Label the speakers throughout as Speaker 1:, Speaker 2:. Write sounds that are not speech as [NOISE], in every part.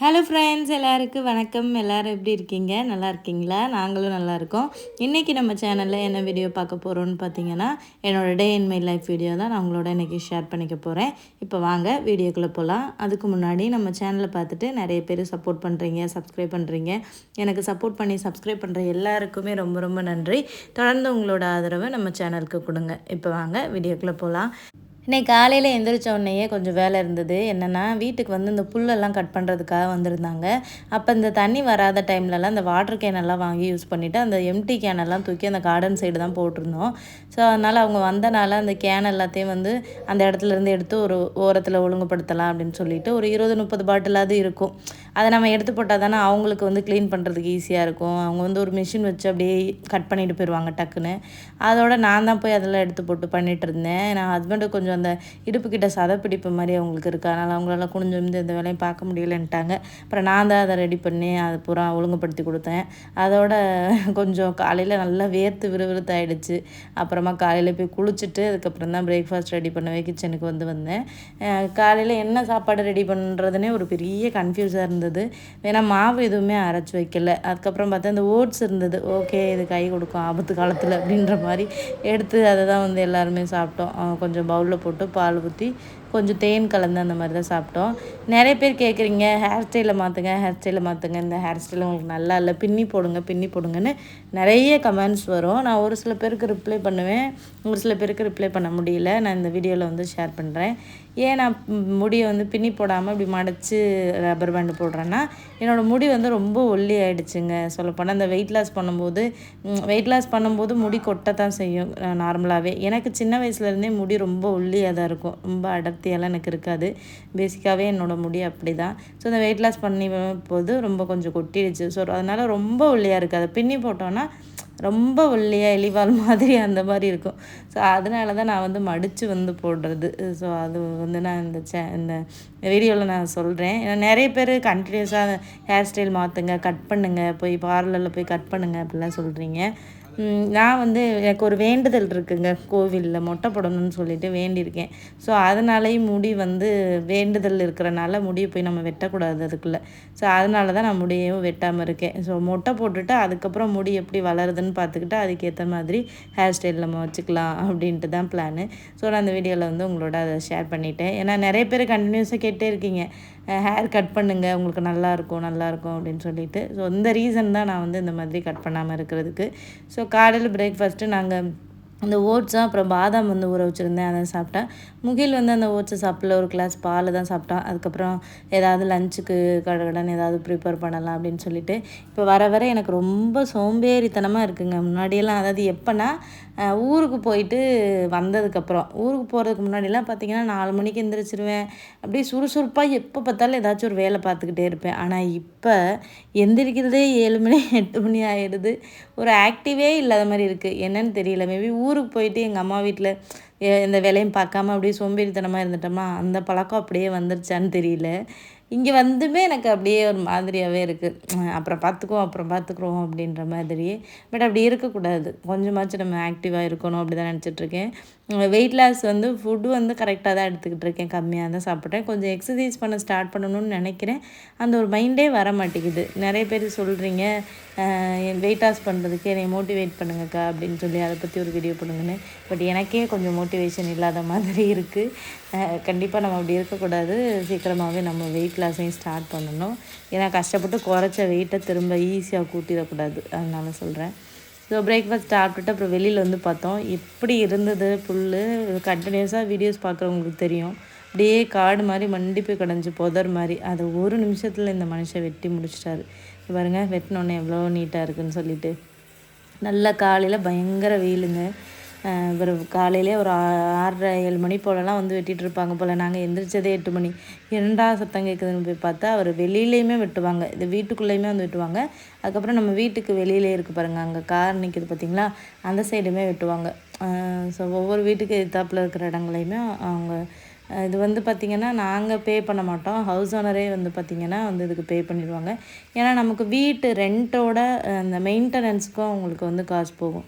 Speaker 1: hello friends எல்லாருக்கும் வணக்கம் எல்லோரும் எப்படி இருக்கீங்க நல்லா இருக்கீங்களா நாங்களும் நல்லா இருக்கோம் இன்றைக்கி நம்ம சேனலில் என்ன வீடியோ பார்க்க போகிறோன்னு பார்த்தீங்கன்னா என்னோடய day in my life video தான் நான் உங்களோட இன்றைக்கி ஷேர் பண்ணிக்க போகிறேன் இப்போ வாங்க வீடியோக்குள்ளே போகலாம் அதுக்கு முன்னாடி நம்ம சேனலை பார்த்துட்டு நிறைய பேர் சப்போர்ட் பண்ணுறீங்க சப்ஸ்கிரைப் பண்ணுறீங்க எனக்கு சப்போர்ட் பண்ணி சப்ஸ்கிரைப் பண்ணுற எல்லாருக்குமே ரொம்ப ரொம்ப நன்றி தொடர்ந்து உங்களோட ஆதரவை நம்ம சேனலுக்கு கொடுங்க இப்போ வாங்க வீடியோக்குள்ளே போகலாம் இன்றைக்கி காலையில் எந்திரிச்ச உடனேயே கொஞ்சம் வேலை இருந்தது என்னென்னா வீட்டுக்கு வந்து இந்த புல்லெல்லாம் கட் பண்ணுறதுக்காக வந்திருந்தாங்க அப்போ இந்த தண்ணி வராத டைம்லலாம் இந்த வாட்டர் கேனெல்லாம் வாங்கி யூஸ் பண்ணிவிட்டு அந்த எம்டி கேனெல்லாம் தூக்கி அந்த கார்டன் சைடு தான் போட்டிருந்தோம் ஸோ அதனால் அவங்க வந்தனால அந்த கேன் எல்லாத்தையும் வந்து அந்த இடத்துலேருந்து எடுத்து ஒரு ஓரத்தில் ஒழுங்குபடுத்தலாம் அப்படின்னு சொல்லிட்டு ஒரு இருபது முப்பது பாட்டிலாவது இருக்கும் அதை நம்ம எடுத்து போட்டால் தானே அவங்களுக்கு வந்து க்ளீன் பண்ணுறதுக்கு ஈஸியாக இருக்கும் அவங்க வந்து ஒரு மிஷின் வச்சு அப்படியே கட் பண்ணிட்டு போயிடுவாங்க டக்குன்னு அதோட நான் தான் போய் அதெல்லாம் எடுத்து போட்டு பண்ணிகிட்டு இருந்தேன் நான் ஹஸ்பண்டு கொஞ்சம் அந்த இடுப்புக்கிட்ட சதப்பிடிப்பு மாதிரி அவங்களுக்கு இருக்குது அதனால் அவங்களால குனிஞ்சு வந்து இந்த வேலையும் பார்க்க முடியலன்ட்டாங்க அப்புறம் நான் தான் அதை ரெடி பண்ணி அதை பூரா ஒழுங்குபடுத்தி கொடுத்தேன் அதோட கொஞ்சம் காலையில் நல்லா வேர்த்து விறுவிறுத்தாயிடுச்சு அப்புறமா காலையில் போய் குளிச்சுட்டு அதுக்கப்புறம் தான் பிரேக்ஃபாஸ்ட் ரெடி பண்ணவே கிச்சனுக்கு வந்து வந்தேன் காலையில் என்ன சாப்பாடு ரெடி பண்ணுறதுனே ஒரு பெரிய கன்ஃபியூஸாக இருந்தது ஏன்னா மாவு எதுவுமே அரைச்சி வைக்கல அதுக்கப்புறம் பார்த்தா இந்த ஓட்ஸ் இருந்தது ஓகே இது கை கொடுக்கும் ஆபத்து காலத்தில் அப்படின்ற மாதிரி எடுத்து அதை தான் வந்து எல்லாருமே சாப்பிட்டோம் கொஞ்சம் பவுலில் పాలు పాలుబుద్ధి கொஞ்சம் தேன் கலந்து அந்த மாதிரி தான் சாப்பிட்டோம் நிறைய பேர் கேட்குறீங்க ஹேர் ஸ்டைலை மாற்றுங்க ஹேர் ஸ்டைலை மாற்றுங்க இந்த ஹேர் ஸ்டைல் உங்களுக்கு நல்லா இல்லை பின்னி போடுங்க பின்னி போடுங்கன்னு நிறைய கமெண்ட்ஸ் வரும் நான் ஒரு சில பேருக்கு ரிப்ளை பண்ணுவேன் ஒரு சில பேருக்கு ரிப்ளை பண்ண முடியல நான் இந்த வீடியோவில் வந்து ஷேர் பண்ணுறேன் ஏன் நான் முடியை வந்து பின்னி போடாமல் இப்படி மடைச்சி ரப்பர் பேண்டு போடுறேன்னா என்னோடய முடி வந்து ரொம்ப ஒல்லி ஆகிடுச்சுங்க சொல்லப்போனால் அந்த வெயிட் லாஸ் பண்ணும்போது வெயிட் லாஸ் பண்ணும்போது முடி கொட்டத்தான் செய்யும் நார்மலாகவே எனக்கு சின்ன வயசுலேருந்தே முடி ரொம்ப ஒல்லியாக தான் இருக்கும் ரொம்ப அட சக்தியெல்லாம் எனக்கு இருக்காது பேசிக்காகவே என்னோடய முடி அப்படி தான் ஸோ அந்த வெயிட் லாஸ் பண்ணி போது ரொம்ப கொஞ்சம் கொட்டிடுச்சு ஸோ அதனால் ரொம்ப ஒல்லியாக இருக்காது பின்னி போட்டோன்னா ரொம்ப ஒல்லியாக எலிவால் மாதிரி அந்த மாதிரி இருக்கும் ஸோ அதனால தான் நான் வந்து மடித்து வந்து போடுறது ஸோ அது வந்து நான் இந்த சே இந்த வீடியோவில் நான் சொல்கிறேன் ஏன்னா நிறைய பேர் கண்டினியூஸாக ஹேர் ஸ்டைல் மாற்றுங்க கட் பண்ணுங்கள் போய் பார்லரில் போய் கட் பண்ணுங்கள் அப்படிலாம் சொல்கிறீங்க நான் வந்து எனக்கு ஒரு வேண்டுதல் இருக்குங்க கோவிலில் மொட்டை போடணும்னு சொல்லிட்டு வேண்டியிருக்கேன் ஸோ அதனாலேயும் முடி வந்து வேண்டுதல் இருக்கிறனால முடியை போய் நம்ம வெட்டக்கூடாது அதுக்குள்ளே ஸோ அதனால தான் நான் முடியையும் வெட்டாமல் இருக்கேன் ஸோ மொட்டை போட்டுட்டு அதுக்கப்புறம் முடி எப்படி வளருதுன்னு பார்த்துக்கிட்டு அதுக்கேற்ற மாதிரி ஹேர் ஸ்டைல் நம்ம வச்சுக்கலாம் அப்படின்ட்டு தான் பிளானு ஸோ நான் அந்த வீடியோவில் வந்து உங்களோட அதை ஷேர் பண்ணிட்டேன் ஏன்னா நிறைய பேர் கண்டினியூஸாக கேட்டே இருக்கீங்க ஹேர் கட் பண்ணுங்கள் உங்களுக்கு நல்லாயிருக்கும் நல்லாயிருக்கும் அப்படின்னு சொல்லிட்டு ஸோ இந்த ரீசன் தான் நான் வந்து இந்த மாதிரி கட் பண்ணாமல் இருக்கிறதுக்கு ஸோ காலையில் பிரேக்ஃபாஸ்ட்டு நாங்கள் அந்த ஓட்ஸும் அப்புறம் பாதாம் வந்து ஊற வச்சுருந்தேன் அதை சாப்பிட்டேன் முகில் வந்து அந்த ஓட்ஸை சாப்பிடல ஒரு கிளாஸ் பால் தான் சாப்பிட்டான் அதுக்கப்புறம் ஏதாவது லஞ்சுக்கு கடகடன் ஏதாவது ப்ரிப்பேர் பண்ணலாம் அப்படின்னு சொல்லிட்டு இப்போ வர வர எனக்கு ரொம்ப சோம்பேறித்தனமாக இருக்குங்க முன்னாடியெல்லாம் அதாவது எப்போனா ஊருக்கு போயிட்டு வந்ததுக்கப்புறம் ஊருக்கு போகிறதுக்கு முன்னாடிலாம் பார்த்திங்கன்னா நாலு மணிக்கு எந்திரிச்சிருவேன் அப்படியே சுறுசுறுப்பாக எப்போ பார்த்தாலும் ஏதாச்சும் ஒரு வேலை பார்த்துக்கிட்டே இருப்பேன் ஆனால் இப்போ எந்திரிக்கிறதே ஏழு மணி எட்டு மணி ஆகிடுது ஒரு ஆக்டிவே இல்லாத மாதிரி இருக்குது என்னன்னு தெரியல மேபி ஊருக்கு போயிட்டு எங்கள் அம்மா வீட்டில் எந்த வேலையும் பார்க்காம அப்படியே சோம்பேறித்தனமாக இருந்துட்டோமா அந்த பழக்கம் அப்படியே வந்துருச்சான்னு தெரியல இங்கே வந்துமே எனக்கு அப்படியே ஒரு மாதிரியாகவே இருக்குது அப்புறம் பார்த்துக்குவோம் அப்புறம் பார்த்துக்குறோம் அப்படின்ற மாதிரியே பட் அப்படி இருக்கக்கூடாது கொஞ்சமாச்சும் நம்ம ஆக்டிவாக இருக்கணும் அப்படி தான் நினச்சிட்ருக்கேன் வெயிட் லாஸ் வந்து ஃபுட்டு வந்து கரெக்டாக தான் எடுத்துக்கிட்டு இருக்கேன் கம்மியாக தான் சாப்பிட்றேன் கொஞ்சம் எக்ஸசைஸ் பண்ண ஸ்டார்ட் பண்ணணும்னு நினைக்கிறேன் அந்த ஒரு மைண்டே வர மாட்டேங்குது நிறைய பேர் சொல்கிறீங்க வெயிட் லாஸ் பண்ணுறதுக்கு என்னை மோட்டிவேட் பண்ணுங்கக்கா அப்படின்னு சொல்லி அதை பற்றி ஒரு வீடியோ பண்ணுங்கன்னு பட் எனக்கே கொஞ்சம் மோட்டிவேஷன் இல்லாத மாதிரி இருக்குது கண்டிப்பாக நம்ம அப்படி இருக்கக்கூடாது சீக்கிரமாகவே நம்ம வெயிட் லாஸையும் ஸ்டார்ட் பண்ணணும் ஏன்னா கஷ்டப்பட்டு குறைச்ச வெயிட்டை திரும்ப ஈஸியாக கூட்டிடக்கூடாது அதனால சொல்கிறேன் ஸோ பிரேக்ஃபாஸ்ட் சாப்பிட்டுட்டு அப்புறம் வெளியில் வந்து பார்த்தோம் எப்படி இருந்தது புல் கண்டினியூஸாக வீடியோஸ் பார்க்குறவங்களுக்கு தெரியும் அப்படியே காடு மாதிரி மண்டிப்பு கடைஞ்சி புதர் மாதிரி அதை ஒரு நிமிஷத்தில் இந்த மனுஷன் வெட்டி முடிச்சிட்டாரு பாருங்கள் வெட்டினோன்னே எவ்வளோ நீட்டாக இருக்குன்னு சொல்லிட்டு நல்ல காலையில் பயங்கர வெயிலுங்க ஒரு காலையிலே ஒரு ஆறரை ஏழு மணி போலலாம் வந்து வெட்டிகிட்டு இருப்பாங்க போல் நாங்கள் எந்திரிச்சதே எட்டு மணி என்னடா சத்தம் கேட்குதுன்னு போய் பார்த்தா அவர் வெளியிலையுமே வெட்டுவாங்க இது வீட்டுக்குள்ளேயுமே வந்து வெட்டுவாங்க அதுக்கப்புறம் நம்ம வீட்டுக்கு வெளியிலே இருக்குது பாருங்கள் அங்கே கார் நிற்கிது பார்த்திங்களா அந்த சைடுமே வெட்டுவாங்க ஸோ ஒவ்வொரு வீட்டுக்கு எதிர்த்தாப்பில் இருக்கிற இடங்களையுமே அவங்க இது வந்து பார்த்திங்கன்னா நாங்கள் பே பண்ண மாட்டோம் ஹவுஸ் ஓனரே வந்து பார்த்திங்கன்னா வந்து இதுக்கு பே பண்ணிடுவாங்க ஏன்னா நமக்கு வீட்டு ரெண்ட்டோட அந்த மெயின்டெனன்ஸுக்கும் அவங்களுக்கு வந்து காசு போகும்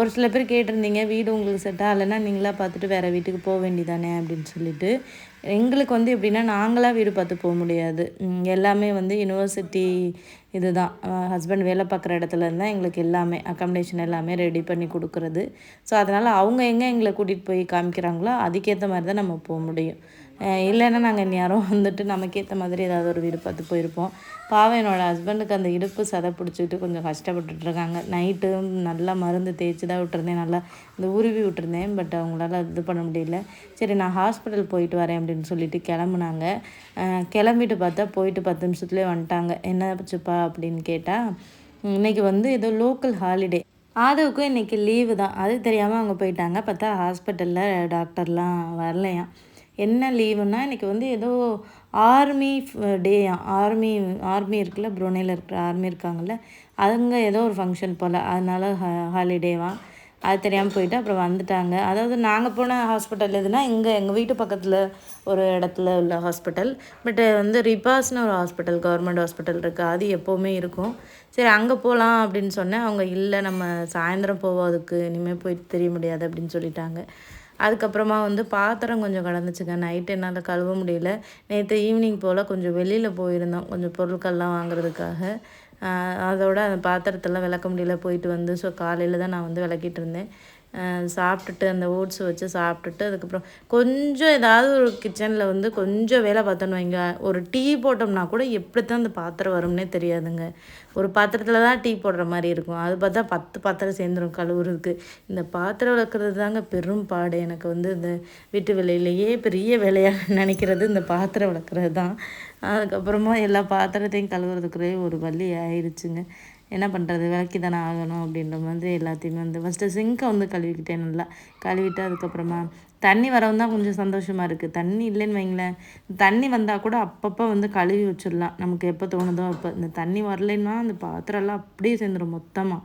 Speaker 1: ஒரு சில பேர் கேட்டிருந்தீங்க வீடு உங்களுக்கு செட் இல்லைனா நீங்களாக பார்த்துட்டு வேறு வீட்டுக்கு போக வேண்டிதானே அப்படின்னு சொல்லிட்டு எங்களுக்கு வந்து எப்படின்னா நாங்களாக வீடு பார்த்து போக முடியாது எல்லாமே வந்து யூனிவர்சிட்டி இது தான் ஹஸ்பண்ட் வேலை பார்க்குற இடத்துல இருந்தால் எங்களுக்கு எல்லாமே அக்காமடேஷன் எல்லாமே ரெடி பண்ணி கொடுக்குறது ஸோ அதனால் அவங்க எங்கே எங்களை கூட்டிகிட்டு போய் காமிக்கிறாங்களோ அதுக்கேற்ற மாதிரி தான் நம்ம போக முடியும் இல்லைன்னா நாங்கள் நேரம் வந்துட்டு நமக்கேற்ற மாதிரி ஏதாவது ஒரு வீடு பார்த்து போயிருப்போம் பாவம் என்னோடய ஹஸ்பண்டுக்கு அந்த இடுப்பு சதை பிடிச்சிட்டு கொஞ்சம் கஷ்டப்பட்டுட்ருக்காங்க நைட்டு நல்லா மருந்து தேய்ச்சி தான் விட்டுருந்தேன் நல்லா இந்த உருவி விட்டுருந்தேன் பட் அவங்களால இது பண்ண முடியல சரி நான் ஹாஸ்பிட்டல் போயிட்டு வரேன் அப்படின்னு சொல்லிட்டு கிளம்புனாங்க கிளம்பிட்டு பார்த்தா போயிட்டு பத்து நிமிஷத்துலேயே வந்துட்டாங்க என்ன வச்சுப்பா அப்படின்னு கேட்டால் இன்றைக்கி வந்து ஏதோ லோக்கல் ஹாலிடே ஆதவுக்கும் இன்றைக்கி லீவு தான் அது தெரியாமல் அவங்க போயிட்டாங்க பார்த்தா ஹாஸ்பிட்டலில் டாக்டர்லாம் வரலையாம் என்ன லீவுன்னா இன்றைக்கி வந்து ஏதோ ஆர்மி டே ஆர்மி ஆர்மி இருக்குல்ல புரோனேயில் இருக்கிற ஆர்மி இருக்காங்கள்ல அங்கே ஏதோ ஒரு ஃபங்க்ஷன் போல் அதனால் ஹ ஹாலிடேவா அது தெரியாமல் போயிட்டு அப்புறம் வந்துட்டாங்க அதாவது நாங்கள் போன ஹாஸ்பிட்டல் எதுனா இங்கே எங்கள் வீட்டு பக்கத்தில் ஒரு இடத்துல உள்ள ஹாஸ்பிட்டல் பட் வந்து ரிபாஸ்னு ஒரு ஹாஸ்பிட்டல் கவர்மெண்ட் ஹாஸ்பிட்டல் இருக்குது அது எப்போவுமே இருக்கும் சரி அங்கே போகலாம் அப்படின்னு சொன்னேன் அவங்க இல்லை நம்ம சாயந்தரம் போவோம் அதுக்கு இனிமேல் போயிட்டு தெரிய முடியாது அப்படின்னு சொல்லிட்டாங்க அதுக்கப்புறமா வந்து பாத்திரம் கொஞ்சம் கடந்துச்சுங்க நைட்டு என்னால் கழுவ முடியல நேற்று ஈவினிங் போல் கொஞ்சம் வெளியில் போயிருந்தோம் கொஞ்சம் பொருட்கள்லாம் வாங்குறதுக்காக அதோட அந்த பாத்திரத்தெல்லாம் விளக்க முடியல போயிட்டு வந்து ஸோ காலையில் தான் நான் வந்து விளக்கிட்டு இருந்தேன் சாப்பிட்டுட்டு அந்த ஓட்ஸ் வச்சு சாப்பிட்டுட்டு அதுக்கப்புறம் கொஞ்சம் ஏதாவது ஒரு கிச்சனில் வந்து கொஞ்சம் வேலை பார்த்தோன்னு வைங்க ஒரு டீ போட்டோம்னா கூட எப்படி தான் அந்த பாத்திரம் வரும்னே தெரியாதுங்க ஒரு பாத்திரத்தில் தான் டீ போடுற மாதிரி இருக்கும் அது பார்த்தா பத்து பாத்திரம் சேர்ந்துடும் கழுவுறதுக்கு இந்த பாத்திரம் வளர்க்குறது தாங்க பெரும் பாடு எனக்கு வந்து இந்த வீட்டு வேலையிலேயே பெரிய வேலையாக [LAUGHS] நினைக்கிறது இந்த பாத்திரம் வளர்க்குறது தான் அதுக்கப்புறமா எல்லா பாத்திரத்தையும் கழுவுறதுக்குறே ஒரு வழி ஆயிடுச்சுங்க என்ன பண்ணுறது விளக்கி தானே ஆகணும் அப்படின்ற மாதிரி எல்லாத்தையுமே வந்து ஃபஸ்ட்டு சிங்கை வந்து கழுவிக்கிட்டேன் நல்லா கழுவிட்டு அதுக்கப்புறமா தண்ணி வரவும் தான் கொஞ்சம் சந்தோஷமாக இருக்குது தண்ணி இல்லைன்னு வைங்களேன் தண்ணி வந்தால் கூட அப்பப்போ வந்து கழுவி வச்சிடலாம் நமக்கு எப்போ தோணுதோ அப்போ இந்த தண்ணி வரலைன்னா அந்த பாத்திரம்லாம் அப்படியே சேர்ந்துடும் மொத்தமாக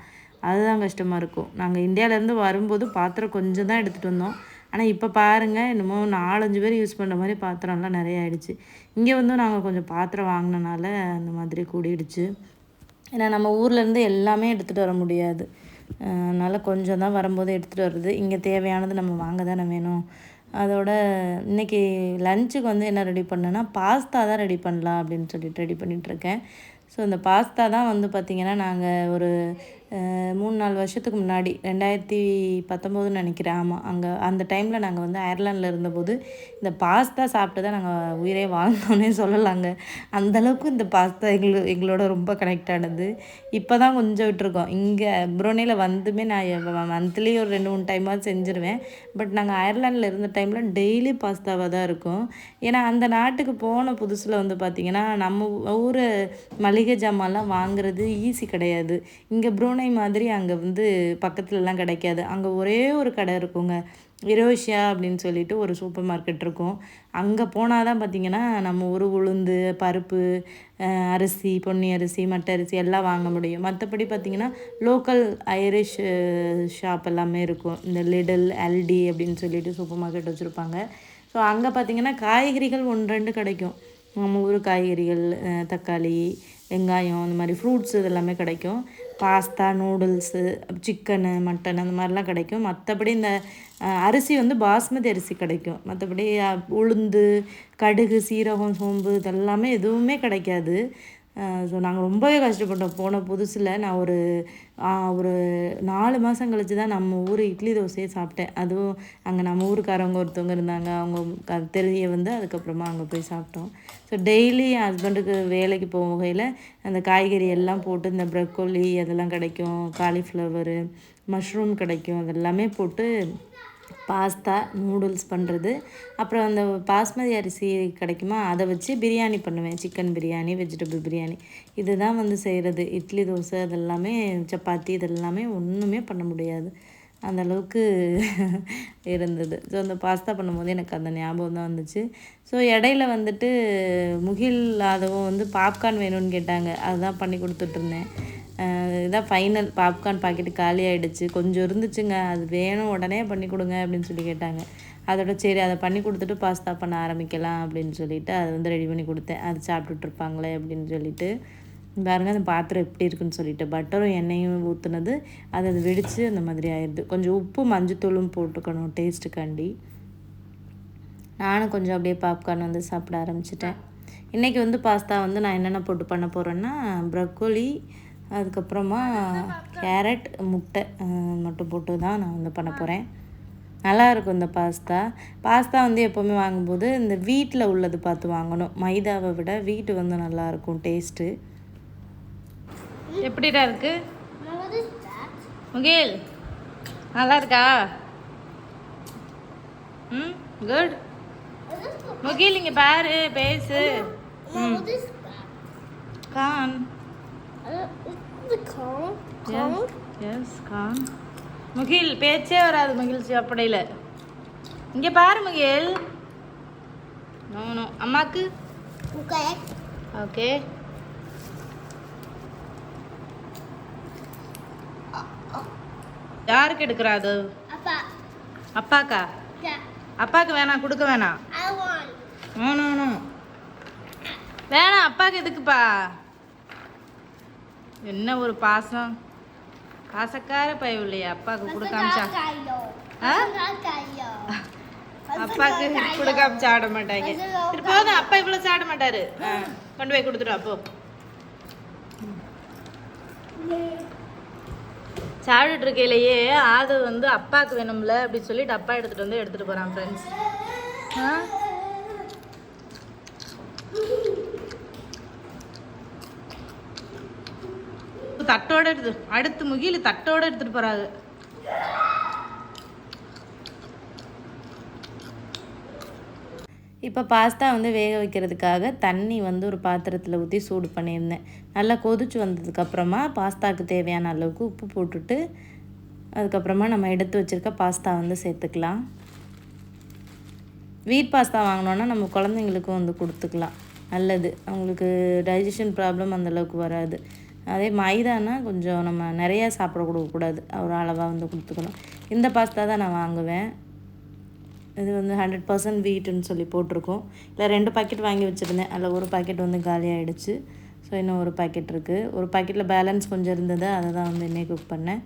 Speaker 1: அதுதான் கஷ்டமாக இருக்கும் நாங்கள் இந்தியாவிலேருந்து வரும்போது பாத்திரம் கொஞ்சம் தான் எடுத்துகிட்டு வந்தோம் ஆனால் இப்போ பாருங்கள் என்னமோ நாலஞ்சு பேர் யூஸ் பண்ணுற மாதிரி பாத்திரம்லாம் நிறைய ஆயிடுச்சு இங்கே வந்து நாங்கள் கொஞ்சம் பாத்திரம் வாங்கினனால அந்த மாதிரி கூடிடுச்சு ஏன்னா நம்ம ஊர்லேருந்து எல்லாமே எடுத்துகிட்டு வர முடியாது அதனால் கொஞ்சம் தான் வரும்போது எடுத்துகிட்டு வர்றது இங்கே தேவையானது நம்ம வாங்க தானே வேணும் அதோட இன்றைக்கி லஞ்சுக்கு வந்து என்ன ரெடி பண்ணேன்னா பாஸ்தா தான் ரெடி பண்ணலாம் அப்படின்னு சொல்லிட்டு ரெடி பண்ணிகிட்ருக்கேன் ஸோ இந்த பாஸ்தா தான் வந்து பார்த்திங்கன்னா நாங்கள் ஒரு மூணு நாலு வருஷத்துக்கு முன்னாடி ரெண்டாயிரத்தி பத்தொம்போதுன்னு நினைக்கிறேன் ஆமாம் அங்கே அந்த டைமில் நாங்கள் வந்து அயர்லாண்டில் இருந்தபோது இந்த பாஸ்தா சாப்பிட்டு தான் நாங்கள் உயிரே வாழ்ந்தோன்னே சொல்லலாங்க அந்தளவுக்கு இந்த பாஸ்தா எங்களு எங்களோட ரொம்ப கனெக்ட் ஆனது இப்போ தான் கொஞ்சம் விட்டுருக்கோம் இங்கே புரோனேல வந்துமே நான் மந்த்லி ஒரு ரெண்டு மூணு டைமாவது செஞ்சுருவேன் பட் நாங்கள் அயர்லாண்டில் இருந்த டைமில் டெய்லி பாஸ்தாவாக தான் இருக்கும் ஏன்னா அந்த நாட்டுக்கு போன புதுசில் வந்து பார்த்திங்கன்னா நம்ம ஊர் மளிகை ஜாமான்லாம் வாங்குறது ஈஸி கிடையாது இங்கே புரோனே பூனை மாதிரி அங்கே வந்து பக்கத்துலலாம் கிடைக்காது அங்கே ஒரே ஒரு கடை இருக்குங்க இரோஷியா அப்படின்னு சொல்லிட்டு ஒரு சூப்பர் மார்க்கெட் இருக்கும் அங்கே போனால் தான் பார்த்திங்கன்னா நம்ம ஒரு உளுந்து பருப்பு அரிசி பொன்னி அரிசி மட்டை அரிசி எல்லாம் வாங்க முடியும் மற்றபடி பார்த்திங்கன்னா லோக்கல் ஐரிஷ் ஷாப் எல்லாமே இருக்கும் இந்த லிடல் எல்டி அப்படின்னு சொல்லிட்டு சூப்பர் மார்க்கெட் வச்சுருப்பாங்க ஸோ அங்கே பார்த்திங்கன்னா காய்கறிகள் ஒன்று ரெண்டு கிடைக்கும் நம்ம ஊர் காய்கறிகள் தக்காளி வெங்காயம் அந்த மாதிரி ஃப்ரூட்ஸ் இதெல்லாமே கிடைக்கும் பாஸ்தா நூடுல்ஸு சிக்கனு மட்டன் அந்த மாதிரிலாம் கிடைக்கும் மற்றபடி இந்த அரிசி வந்து பாஸ்மதி அரிசி கிடைக்கும் மற்றபடி உளுந்து கடுகு சீரகம் சோம்பு இதெல்லாமே எதுவுமே கிடைக்காது ஸோ நாங்கள் ரொம்பவே கஷ்டப்பட்டோம் போன புதுசில் நான் ஒரு ஒரு நாலு மாதம் கழித்து தான் நம்ம ஊர் இட்லி தோசையே சாப்பிட்டேன் அதுவும் அங்கே நம்ம ஊருக்காரவங்க ஒருத்தவங்க இருந்தாங்க அவங்க தெரிய வந்து அதுக்கப்புறமா அங்கே போய் சாப்பிட்டோம் ஸோ டெய்லி ஹஸ்பண்டுக்கு வேலைக்கு போகையில் அந்த காய்கறி எல்லாம் போட்டு இந்த ப்ரக்கோலி அதெல்லாம் கிடைக்கும் காலிஃப்ளவரு மஷ்ரூம் கிடைக்கும் அதெல்லாமே போட்டு பாஸ்தா நூடுல்ஸ் பண்ணுறது அப்புறம் அந்த பாஸ்மதி அரிசி கிடைக்குமா அதை வச்சு பிரியாணி பண்ணுவேன் சிக்கன் பிரியாணி வெஜிடபிள் பிரியாணி இதுதான் வந்து செய்கிறது இட்லி தோசை அதெல்லாமே சப்பாத்தி இதெல்லாமே ஒன்றுமே பண்ண முடியாது அந்தளவுக்கு இருந்தது ஸோ அந்த பாஸ்தா பண்ணும்போது எனக்கு அந்த ஞாபகம் தான் வந்துச்சு ஸோ இடையில வந்துட்டு முகில் அதுவும் வந்து பாப்கார்ன் வேணும்னு கேட்டாங்க அதுதான் பண்ணி கொடுத்துட்ருந்தேன் இதான் ஃபைனல் பாப்கார்ன் பாக்கெட்டு காலி ஆகிடுச்சு கொஞ்சம் இருந்துச்சுங்க அது வேணும் உடனே பண்ணி கொடுங்க அப்படின்னு சொல்லி கேட்டாங்க அதோட சரி அதை பண்ணி கொடுத்துட்டு பாஸ்தா பண்ண ஆரம்பிக்கலாம் அப்படின்னு சொல்லிட்டு அதை வந்து ரெடி பண்ணி கொடுத்தேன் அது சாப்பிட்டுட்ருப்பாங்களே அப்படின்னு சொல்லிட்டு பாருங்கள் அந்த பாத்திரம் எப்படி இருக்குன்னு சொல்லிட்டு பட்டரும் எண்ணெயும் ஊற்றுனது அது அது வெடித்து அந்த மாதிரி ஆயிடுது கொஞ்சம் உப்பு மஞ்சத்தூளும் போட்டுக்கணும் டேஸ்ட்டுக்காண்டி நானும் கொஞ்சம் அப்படியே பாப்கார்ன் வந்து சாப்பிட ஆரம்பிச்சிட்டேன் இன்றைக்கி வந்து பாஸ்தா வந்து நான் என்னென்ன போட்டு பண்ண போகிறேன்னா ப்ரக்கோலி அதுக்கப்புறமா கேரட் முட்டை மட்டும் போட்டு தான் நான் வந்து பண்ண போகிறேன் நல்லாயிருக்கும் இந்த பாஸ்தா பாஸ்தா வந்து எப்போவுமே வாங்கும்போது இந்த வீட்டில் உள்ளது பார்த்து வாங்கணும் மைதாவை விட வீட்டு வந்து நல்லாயிருக்கும் டேஸ்ட்டு எப்படிடா இருக்கு முகேல் நல்லா இருக்கா ம் குட் முகில் இங்கே பாரு பேசு ம் கான் எஸ் காங் முகில் பேச்சே வராது மகிழ்ச்சி அப்படையில் இங்கே பாரு முகில் நோ அம்மாக்கு ஓகே யாருக்கு எடுக்கிறா அது அப்பாக்கா அப்பாக்கு வேணாம் கொடுக்க வேணாம் நோ வேணாம் அப்பாக்கு எதுக்குப்பா என்ன ஒரு பாசம் பாசக்கார பயவில்லையா அப்பாவுக்கு கொடுக்காமச்சா அப்பாவுக்கு கொடுக்காம சாப்பிட மாட்டாங்க போதும் அப்பா இவ்வளோ சாப்பிட மாட்டாரு கொண்டு போய் கொடுத்துடும் அப்போ சாப்பிட்டுட்டு இருக்கையிலேயே ஆதவ் வந்து அப்பாவுக்கு வேணும்ல அப்படின்னு சொல்லி டப்பா எடுத்துகிட்டு வந்து எடுத்துகிட்டு போகிறான் ஃப்ரெண்ட்ஸ் ஆ தட்டோட எடுத்து அடுத்து முகில் தட்டோட எடுத்துட்டு போகிறாரு இப்போ பாஸ்தா வந்து வேக வைக்கிறதுக்காக தண்ணி வந்து ஒரு பாத்திரத்தில் ஊற்றி சூடு பண்ணியிருந்தேன் நல்லா கொதிச்சு வந்ததுக்கப்புறமா பாஸ்தாவுக்கு தேவையான அளவுக்கு உப்பு போட்டுட்டு அதுக்கப்புறமா நம்ம எடுத்து வச்சுருக்க பாஸ்தா வந்து சேர்த்துக்கலாம் வீட் பாஸ்தா வாங்கினோன்னா நம்ம குழந்தைங்களுக்கும் வந்து கொடுத்துக்கலாம் நல்லது அவங்களுக்கு டைஜஷன் ப்ராப்ளம் அந்தளவுக்கு வராது அதே மைதானா கொஞ்சம் நம்ம நிறையா சாப்பிட கொடுக்கக்கூடாது ஒரு அளவாக வந்து கொடுத்துக்கணும் இந்த பாஸ்தா தான் நான் வாங்குவேன் இது வந்து ஹண்ட்ரட் பர்சன்ட் வீட்டுன்னு சொல்லி போட்டிருக்கோம் இல்லை ரெண்டு பாக்கெட் வாங்கி வச்சுருந்தேன் அதில் ஒரு பாக்கெட் வந்து காலி ஆகிடுச்சு ஸோ இன்னும் ஒரு பாக்கெட் இருக்குது ஒரு பாக்கெட்டில் பேலன்ஸ் கொஞ்சம் இருந்தது அதை தான் வந்து இன்னைக்கு குக் பண்ணேன்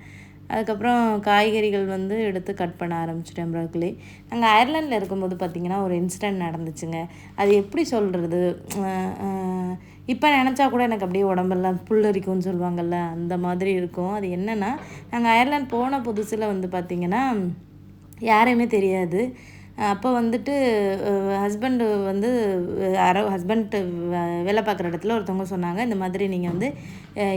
Speaker 1: அதுக்கப்புறம் காய்கறிகள் வந்து எடுத்து கட் பண்ண ஆரம்பிச்சிட்டேன் ப்ரோக்கலி நாங்கள் அயர்லாண்டில் இருக்கும்போது பார்த்திங்கன்னா ஒரு இன்சிடெண்ட் நடந்துச்சுங்க அது எப்படி சொல்கிறது இப்போ நினச்சா கூட எனக்கு அப்படியே உடம்பெல்லாம் புல்லரிக்கும்னு சொல்லுவாங்கள்ல அந்த மாதிரி இருக்கும் அது என்னென்னா நாங்கள் அயர்லாந்து போன புதுசில் வந்து பார்த்திங்கன்னா யாரையுமே தெரியாது அப்போ வந்துட்டு ஹஸ்பண்டு வந்து யாரோ ஹஸ்பண்ட் வேலை பார்க்குற இடத்துல ஒருத்தவங்க சொன்னாங்க இந்த மாதிரி நீங்கள் வந்து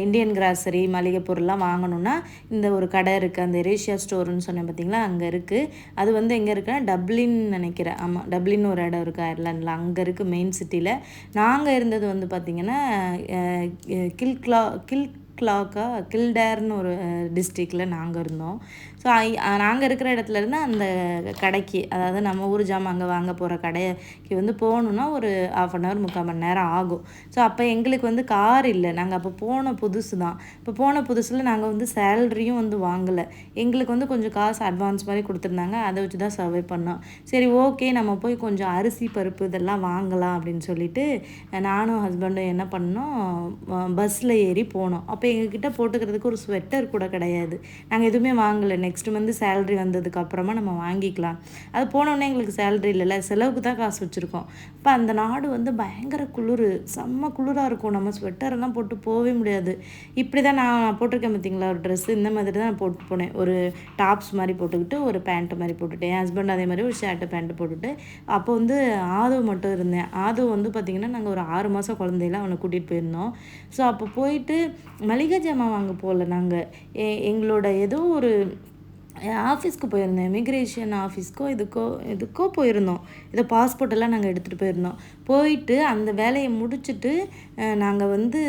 Speaker 1: இந்தியன் கிராசரி மளிகை பொருள்லாம் வாங்கணும்னா இந்த ஒரு கடை இருக்குது அந்த ஏரேஷியா ஸ்டோர்னு சொன்னேன் பார்த்தீங்களா அங்கே இருக்குது அது வந்து எங்கே இருக்குன்னா டப்ளின்னு நினைக்கிறேன் ஆமாம் டப்ளின் ஒரு இடம் இருக்குது அயர்லாண்டில் அங்கே இருக்குது மெயின் சிட்டியில் நாங்கள் இருந்தது வந்து பார்த்திங்கன்னா கில்க்லா கில் கிளாக்கா கில்டேர்னு ஒரு டிஸ்ட்ரிக்டில் நாங்கள் இருந்தோம் ஸோ uh, நாங்கள் இருக்கிற இடத்துலேருந்து அந்த கடைக்கு அதாவது நம்ம ஊர் ஜாமான் அங்கே வாங்க போகிற கடைக்கு வந்து போகணுன்னா ஒரு ஆஃப் அன் ஹவர் முக்கால் மணி நேரம் ஆகும் ஸோ அப்போ எங்களுக்கு வந்து கார் இல்லை நாங்கள் அப்போ போன புதுசு தான் இப்போ போன புதுசில் நாங்கள் வந்து சேலரியும் வந்து வாங்கலை எங்களுக்கு வந்து கொஞ்சம் காசு அட்வான்ஸ் மாதிரி கொடுத்துருந்தாங்க அதை வச்சு தான் சர்வே பண்ணோம் சரி ஓகே நம்ம போய் கொஞ்சம் அரிசி பருப்பு இதெல்லாம் வாங்கலாம் அப்படின்னு சொல்லிட்டு நானும் ஹஸ்பண்டும் என்ன பண்ணோம் பஸ்ஸில் ஏறி போனோம் அப்போ எங்ககிட்ட போட்டுக்கிறதுக்கு ஒரு ஸ்வெட்டர் கூட கிடையாது நாங்கள் எதுவுமே வாங்கலை நெக்ஸ்ட் மந்த் சேலரி வந்ததுக்கப்புறமா நம்ம வாங்கிக்கலாம் அது போனோடனே எங்களுக்கு சேலரி இல்லைல்ல செலவுக்கு தான் காசு வச்சுருக்கோம் இப்போ அந்த நாடு வந்து பயங்கர குளிர் செம்ம குளிராக இருக்கும் நம்ம ஸ்வெட்டரெல்லாம் போட்டு போகவே முடியாது இப்படி தான் நான் போட்டிருக்கேன் பார்த்தீங்களா ஒரு ட்ரெஸ் இந்த மாதிரி தான் நான் போட்டு போனேன் ஒரு டாப்ஸ் மாதிரி போட்டுக்கிட்டு ஒரு பேண்ட்டு மாதிரி போட்டுட்டேன் என் ஹஸ்பண்ட் அதே மாதிரி ஒரு ஷர்ட்டு பேண்ட்டு போட்டுட்டு அப்போ வந்து ஆதவ் மட்டும் இருந்தேன் ஆதவ் வந்து பார்த்திங்கன்னா நாங்கள் ஒரு ஆறு மாதம் குழந்தையில அவனை கூட்டிகிட்டு போயிருந்தோம் ஸோ அப்போ போயிட்டு மளிகை ஜாமான் வாங்க போகல நாங்கள் எங்களோட ஏதோ ஒரு ஆஃபீஸ்க்கு போயிருந்தோம் இமிக்ரேஷன் ஆஃபீஸ்க்கோ இதுக்கோ இதுக்கோ போயிருந்தோம் இதை பாஸ்போர்ட் எல்லாம் நாங்கள் எடுத்துகிட்டு போயிருந்தோம் போயிட்டு அந்த வேலையை முடிச்சுட்டு நாங்கள் வந்து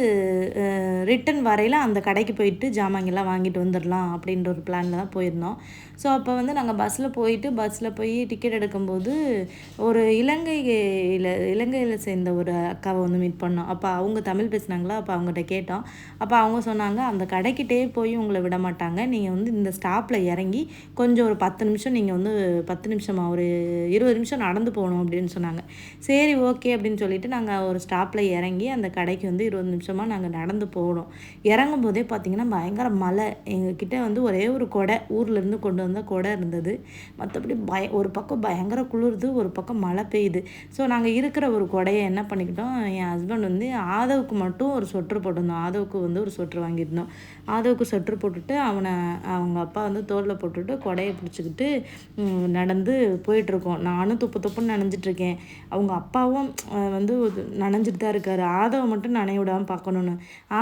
Speaker 1: ரிட்டன் வரையில் அந்த கடைக்கு போயிட்டு ஜாமாங்கெல்லாம் வாங்கிட்டு வந்துடலாம் அப்படின்ற ஒரு பிளானில் தான் போயிருந்தோம் ஸோ அப்போ வந்து நாங்கள் பஸ்ஸில் போயிட்டு பஸ்ஸில் போய் டிக்கெட் எடுக்கும்போது ஒரு இலங்கையில் இலங்கையில் சேர்ந்த ஒரு அக்காவை வந்து மீட் பண்ணோம் அப்போ அவங்க தமிழ் பேசினாங்களா அப்போ அவங்ககிட்ட கேட்டோம் அப்போ அவங்க சொன்னாங்க அந்த கடைக்கிட்டே போய் உங்களை விட மாட்டாங்க நீங்கள் வந்து இந்த ஸ்டாப்பில் இறங்கி கொஞ்சம் ஒரு பத்து நிமிஷம் நீங்கள் வந்து பத்து நிமிஷமாக ஒரு இருபது நிமிஷம் நடந்து போகணும் அப்படின்னு சொன்னாங்க சரி ஓகே அப்படின்னு சொல்லிட்டு நாங்கள் ஒரு ஸ்டாப்பில் இறங்கி அந்த கடைக்கு வந்து இருபது நிமிஷமாக நாங்கள் நடந்து போகணும் இறங்கும் போதே பார்த்திங்கன்னா பயங்கர மழை எங்ககிட்ட வந்து ஒரே ஒரு கொடை ஊர்லேருந்து கொண்டு தான் கூட இருந்தது மற்றபடி பய ஒரு பக்கம் பயங்கர குளிருது ஒரு பக்கம் மழை பெய்யுது ஸோ நாங்கள் இருக்கிற ஒரு கொடையை என்ன பண்ணிக்கிட்டோம் என் ஹஸ்பண்ட் வந்து ஆதவுக்கு மட்டும் ஒரு சொட்ரு போட்டிருந்தோம் ஆதவுக்கு வந்து ஒரு சொட்ரு வாங்கியிருந்தோம் ஆதவுக்கு சொட்ரு போட்டுட்டு அவனை அவங்க அப்பா வந்து தோளில் போட்டுட்டு கொடையை பிடிச்சிக்கிட்டு நடந்து போயிட்டுருக்கோம் நானும் துப்பு துப்புன்னு நனைஞ்சிட்ருக்கேன் அவங்க அப்பாவும் வந்து நனைஞ்சிட்டு தான் இருக்கார் ஆதவை மட்டும் நனைய விடாமல் பார்க்கணுன்னு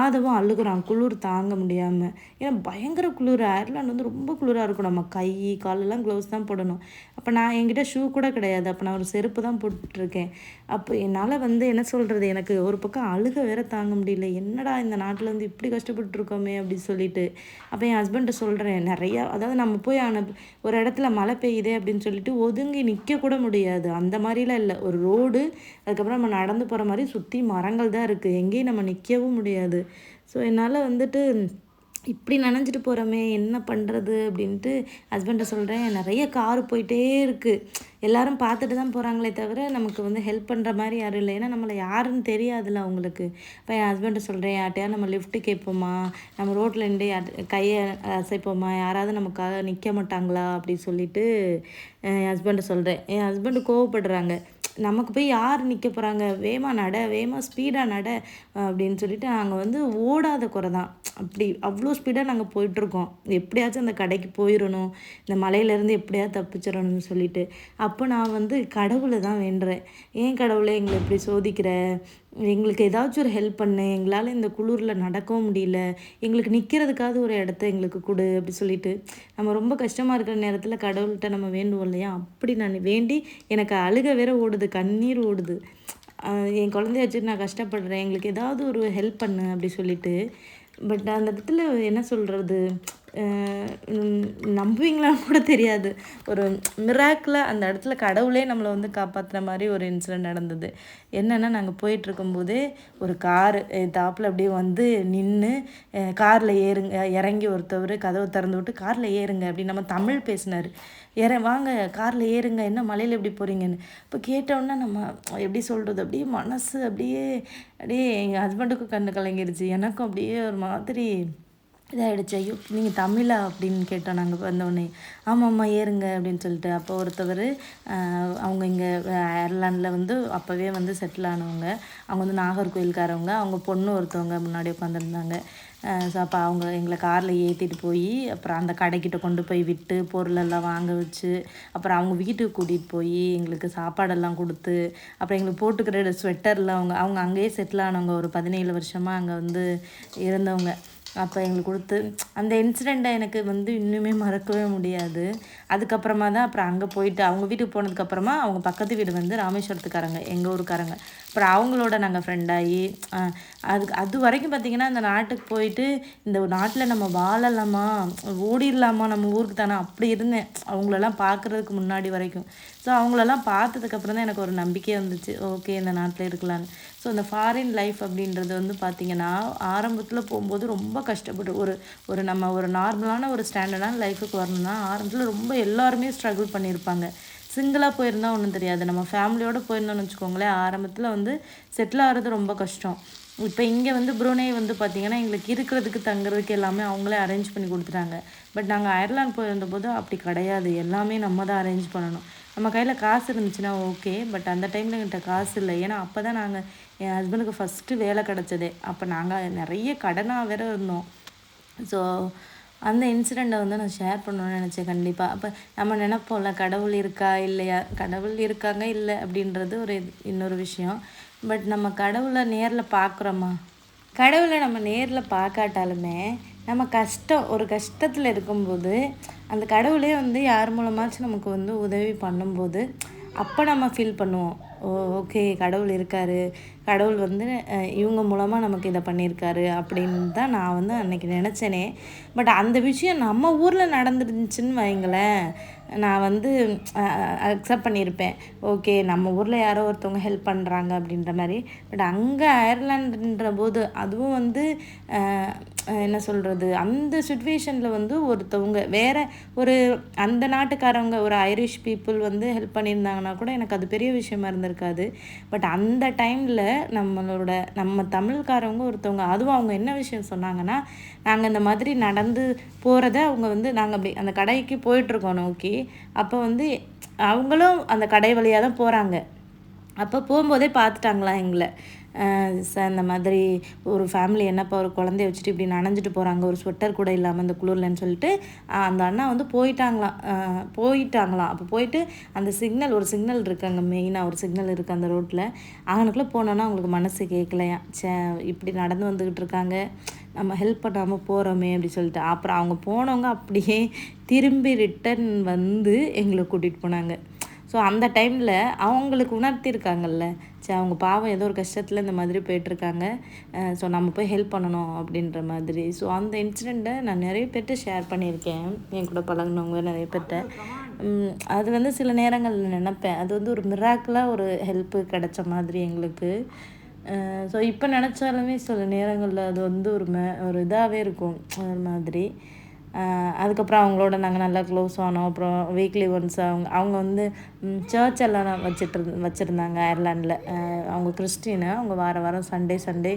Speaker 1: ஆதவும் அழுகுறான் குளிர் தாங்க முடியாமல் ஏன்னா பயங்கர குளிர் அயர்லாண்டு வந்து ரொம்ப குளிராக இருக்கும் நம்ம கை காலெல்லாம் க்ளவுஸ் தான் போடணும் அப்போ நான் என்கிட்ட ஷூ கூட கிடையாது அப்போ நான் ஒரு செருப்பு தான் போட்டுட்ருக்கேன் அப்போ என்னால் வந்து என்ன சொல்கிறது எனக்கு ஒரு பக்கம் அழுக வேற தாங்க முடியல என்னடா இந்த நாட்டில் வந்து இப்படி கஷ்டப்பட்டுருக்கோமே அப்படின்னு சொல்லிட்டு அப்போ என் ஹஸ்பண்ட்டை சொல்கிறேன் நிறையா அதாவது நம்ம போய் ஆன ஒரு இடத்துல மழை பெய்யுதே அப்படின்னு சொல்லிட்டு ஒதுங்கி நிற்க கூட முடியாது அந்த மாதிரிலாம் இல்லை ஒரு ரோடு அதுக்கப்புறம் நம்ம நடந்து போகிற மாதிரி சுற்றி மரங்கள் தான் இருக்குது எங்கேயும் நம்ம நிற்கவும் முடியாது ஸோ என்னால் வந்துட்டு இப்படி நினஞ்சிட்டு போகிறோமே என்ன பண்ணுறது அப்படின்ட்டு ஹஸ்பண்டை சொல்கிறேன் நிறைய காரு போயிட்டே இருக்குது எல்லாரும் பார்த்துட்டு தான் போகிறாங்களே தவிர நமக்கு வந்து ஹெல்ப் பண்ணுற மாதிரி யாரும் இல்லை ஏன்னா நம்மளை யாருன்னு தெரியாதுல்ல அவங்களுக்கு இப்போ என் ஹஸ்பண்டை சொல்கிறேன் யார்ட்டையா நம்ம லிஃப்ட்டு கேட்போமா நம்ம ரோட்டில் நின்று கையை அசைப்போமா யாராவது நமக்காக நிற்க மாட்டாங்களா அப்படி சொல்லிட்டு என் ஹஸ்பண்டை சொல்கிறேன் என் ஹஸ்பண்டு கோவப்படுறாங்க நமக்கு போய் யார் நிற்க போகிறாங்க வேமா நட வேமா ஸ்பீடாக நட அப்படின்னு சொல்லிட்டு நாங்கள் வந்து ஓடாத குறை தான் அப்படி அவ்வளோ ஸ்பீடாக நாங்கள் போயிட்டுருக்கோம் எப்படியாச்சும் அந்த கடைக்கு போயிடணும் இந்த மலையிலேருந்து எப்படியா தப்பிச்சிடணும்னு சொல்லிட்டு அப்போ நான் வந்து கடவுளை தான் வேண்டுறேன் ஏன் கடவுளை எங்களை இப்படி சோதிக்கிற எங்களுக்கு ஏதாச்சும் ஒரு ஹெல்ப் பண்ணு எங்களால் இந்த குளிரில் நடக்கவும் முடியல எங்களுக்கு நிற்கிறதுக்காவது ஒரு இடத்த எங்களுக்கு கொடு அப்படி சொல்லிட்டு நம்ம ரொம்ப கஷ்டமாக இருக்கிற நேரத்தில் கடவுள்கிட்ட நம்ம வேண்டுவோம் இல்லையா அப்படி நான் வேண்டி எனக்கு அழுக வேற ஓடுது கண்ணீர் ஓடுது என் குழந்தைய வச்சுட்டு நான் கஷ்டப்படுறேன் எங்களுக்கு ஏதாவது ஒரு ஹெல்ப் பண்ணு அப்படி சொல்லிட்டு பட் அந்த இடத்துல என்ன சொல்கிறது நம்புவீங்களான்னு கூட தெரியாது ஒரு மிராக்கில் அந்த இடத்துல கடவுளே நம்மளை வந்து காப்பாற்றுற மாதிரி ஒரு இன்சிடெண்ட் நடந்தது என்னென்னா நாங்கள் போயிட்டுருக்கும்போதே ஒரு கார் தாப்பில் அப்படியே வந்து நின்று காரில் ஏறுங்க இறங்கி ஒருத்தவர் கதவை திறந்து விட்டு காரில் ஏறுங்க அப்படின்னு நம்ம தமிழ் பேசினார் ஏற வாங்க காரில் ஏறுங்க என்ன மலையில் எப்படி போகிறீங்கன்னு இப்போ கேட்டோன்னே நம்ம எப்படி சொல்கிறது அப்படியே மனசு அப்படியே அப்படியே எங்கள் ஹஸ்பண்டுக்கும் கண்ணு கலங்கிருச்சு எனக்கும் அப்படியே ஒரு மாதிரி இதாகிடுச்சு ஐயோ நீங்கள் தமிழா அப்படின்னு கேட்டோம் நாங்கள் வந்தோடனே ஆமாம் ஆமாம் ஏறுங்க அப்படின்னு சொல்லிட்டு அப்போ ஒருத்தவர் அவங்க இங்கே அயர்லாண்டில் வந்து அப்போவே வந்து செட்டில் ஆனவங்க அவங்க வந்து நாகர்கோயிலுக்காரவங்க அவங்க பொண்ணு ஒருத்தவங்க முன்னாடி உட்காந்துருந்தாங்க ஸோ அப்போ அவங்க எங்களை காரில் ஏற்றிட்டு போய் அப்புறம் அந்த கடைக்கிட்ட கொண்டு போய் விட்டு பொருளெல்லாம் வாங்க வச்சு அப்புறம் அவங்க வீட்டுக்கு கூட்டிகிட்டு போய் எங்களுக்கு சாப்பாடெல்லாம் கொடுத்து அப்புறம் எங்களுக்கு போட்டுக்கிற ஸ்வெட்டர்லாம் அவங்க அவங்க அங்கேயே செட்டில் ஆனவங்க ஒரு பதினேழு வருஷமாக அங்கே வந்து இருந்தவங்க அப்போ எங்களுக்கு கொடுத்து அந்த இன்சிடெண்ட்டை எனக்கு வந்து இன்னுமே மறக்கவே முடியாது அதுக்கப்புறமா தான் அப்புறம் அங்கே போயிட்டு அவங்க வீட்டுக்கு போனதுக்கப்புறமா அவங்க பக்கத்து வீடு வந்து ராமேஸ்வரத்துக்காரங்க எங்கள் ஊருக்காரங்க அப்புறம் அவங்களோட நாங்கள் ஃப்ரெண்டாகி அதுக்கு அது வரைக்கும் பார்த்திங்கன்னா இந்த நாட்டுக்கு போயிட்டு இந்த நாட்டில் நம்ம வாழலாமா ஓடிடலாமா நம்ம ஊருக்கு தானே அப்படி இருந்தேன் அவங்களெல்லாம் பார்க்குறதுக்கு முன்னாடி வரைக்கும் ஸோ அவங்களெல்லாம் பார்த்ததுக்கப்புறம் தான் எனக்கு ஒரு நம்பிக்கை வந்துச்சு ஓகே இந்த நாட்டில் இருக்கலான்னு ஸோ இந்த ஃபாரின் லைஃப் அப்படின்றது வந்து பார்த்திங்கன்னா ஆரம்பத்தில் போகும்போது ரொம்ப கஷ்டப்பட்டு ஒரு ஒரு நம்ம ஒரு நார்மலான ஒரு ஸ்டாண்டர்டான லைஃபுக்கு வரணும்னா ஆரம்பத்தில் ரொம்ப எல்லாருமே ஸ்ட்ரகிள் பண்ணியிருப்பாங்க சிங்கிளாக போயிருந்தால் ஒன்றும் தெரியாது நம்ம ஃபேமிலியோடு போயிருந்தோம்னு வச்சுக்கோங்களேன் ஆரம்பத்தில் வந்து செட்டில் ஆகிறது ரொம்ப கஷ்டம் இப்போ இங்கே வந்து புரூனே வந்து பார்த்திங்கன்னா எங்களுக்கு இருக்கிறதுக்கு தங்குறதுக்கு எல்லாமே அவங்களே அரேஞ்ச் பண்ணி கொடுத்துட்டாங்க பட் நாங்கள் அயர்லாந்து போயிருந்தபோது அப்படி கிடையாது எல்லாமே நம்ம தான் அரேஞ்ச் பண்ணணும் நம்ம கையில் காசு இருந்துச்சுன்னா ஓகே பட் அந்த டைமில் எங்கிட்ட காசு இல்லை ஏன்னா அப்போ தான் நாங்கள் என் ஹஸ்பண்டுக்கு ஃபஸ்ட்டு வேலை கிடச்சதே அப்போ நாங்கள் நிறைய கடனாக வேறு இருந்தோம் ஸோ அந்த இன்சிடெண்ட்டை வந்து நான் ஷேர் பண்ணணும்னு நினச்சேன் கண்டிப்பாக அப்போ நம்ம நினப்போம்ல கடவுள் இருக்கா இல்லையா கடவுள் இருக்காங்க இல்லை அப்படின்றது ஒரு இன்னொரு விஷயம் பட் நம்ம கடவுளை நேரில் பார்க்குறோமா கடவுளை நம்ம நேரில் பார்க்காட்டாலுமே நம்ம கஷ்டம் ஒரு கஷ்டத்தில் இருக்கும்போது அந்த கடவுளே வந்து யார் மூலமாச்சும் நமக்கு வந்து உதவி பண்ணும்போது அப்போ நம்ம ஃபீல் பண்ணுவோம் ஓ ஓகே கடவுள் இருக்கார் கடவுள் வந்து இவங்க மூலமாக நமக்கு இதை பண்ணியிருக்காரு அப்படின்னு தான் நான் வந்து அன்றைக்கி நினச்சேனே பட் அந்த விஷயம் நம்ம ஊரில் நடந்துருந்துச்சுன்னு வைங்களேன் நான் வந்து அக்செப்ட் பண்ணியிருப்பேன் ஓகே நம்ம ஊரில் யாரோ ஒருத்தவங்க ஹெல்ப் பண்ணுறாங்க அப்படின்ற மாதிரி பட் அங்கே அயர்லாண்டுன்ற போது அதுவும் வந்து என்ன சொல்கிறது அந்த சுச்சுவேஷனில் வந்து ஒருத்தவங்க வேறு ஒரு அந்த நாட்டுக்காரவங்க ஒரு ஐரிஷ் பீப்புள் வந்து ஹெல்ப் பண்ணியிருந்தாங்கன்னா கூட எனக்கு அது பெரிய விஷயமா இருந்திருக்காது பட் அந்த டைமில் நம்மளோட நம்ம தமிழ்காரவங்க ஒருத்தவங்க அதுவும் அவங்க என்ன விஷயம் சொன்னாங்கன்னா நாங்கள் இந்த மாதிரி நடந்து போகிறத அவங்க வந்து நாங்கள் அப்படி அந்த கடைக்கு போயிட்டுருக்கோம் நோக்கி அப்போ வந்து அவங்களும் அந்த கடை வழியாக தான் போகிறாங்க அப்போ போகும்போதே பார்த்துட்டாங்களா எங்களை சார் இந்த மாதிரி ஒரு ஃபேமிலி என்னப்பா ஒரு குழந்தைய வச்சுட்டு இப்படி நனைஞ்சிட்டு போகிறாங்க ஒரு ஸ்வெட்டர் கூட இல்லாமல் இந்த குளிர்லன்னு சொல்லிட்டு அந்த அண்ணா வந்து போயிட்டாங்களாம் போயிட்டாங்களாம் அப்போ போயிட்டு அந்த சிக்னல் ஒரு சிக்னல் இருக்குது அங்கே மெயினாக ஒரு சிக்னல் இருக்குது அந்த ரோட்டில் அவனுக்குள்ளே போனோன்னா அவங்களுக்கு மனசு கேட்கலையா சே இப்படி நடந்து வந்துக்கிட்டு இருக்காங்க நம்ம ஹெல்ப் பண்ணாமல் போகிறோமே அப்படி சொல்லிட்டு அப்புறம் அவங்க போனவங்க அப்படியே திரும்பி ரிட்டன் வந்து எங்களை கூட்டிகிட்டு போனாங்க ஸோ அந்த டைமில் அவங்களுக்கு உணர்த்தியிருக்காங்கல்ல சரி அவங்க பாவம் ஏதோ ஒரு கஷ்டத்தில் இந்த மாதிரி போயிட்டுருக்காங்க ஸோ நம்ம போய் ஹெல்ப் பண்ணணும் அப்படின்ற மாதிரி ஸோ அந்த இன்சிடெண்ட்டை நான் நிறைய பேர்கிட்ட ஷேர் பண்ணியிருக்கேன் என் கூட பழகினவங்க நிறைய பேர்ட்ட அது வந்து சில நேரங்களில் நினப்பேன் அது வந்து ஒரு மிராக்கலாக ஒரு ஹெல்ப்பு கிடைச்ச மாதிரி எங்களுக்கு ஸோ இப்போ நினச்சாலுமே சில நேரங்களில் அது வந்து ஒரு ம ஒரு இதாகவே இருக்கும் அது மாதிரி அதுக்கப்புறம் அவங்களோட நாங்கள் நல்லா க்ளோஸ் ஆனோம் அப்புறம் வீக்லி ஒன்ஸ் அவங்க அவங்க வந்து சர்ச் எல்லாம் வச்சுட்டு வச்சுருந்தாங்க அயர்லாண்டில் அவங்க கிறிஸ்டினு அவங்க வார வாரம் சண்டே சண்டே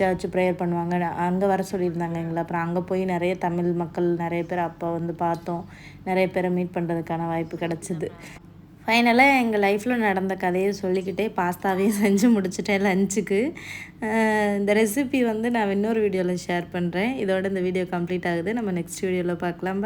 Speaker 1: சர்ச் ப்ரேயர் பண்ணுவாங்க அங்கே வர சொல்லியிருந்தாங்க எங்களை அப்புறம் அங்கே போய் நிறைய தமிழ் மக்கள் நிறைய பேர் அப்போ வந்து பார்த்தோம் நிறைய பேரை மீட் பண்ணுறதுக்கான வாய்ப்பு கிடச்சிது ஃபைனலாக எங்கள் லைஃப்பில் நடந்த கதையை சொல்லிக்கிட்டே பாஸ்தாவையும் [LAUGHS] செஞ்சு முடிச்சிட்டேன் லஞ்சுக்கு இந்த ரெசிபி வந்து நான் இன்னொரு வீடியோவில் ஷேர் பண்ணுறேன் இதோட இந்த வீடியோ கம்ப்ளீட் ஆகுது நம்ம நெக்ஸ்ட் வீடியோவில் பார்க்கலாம்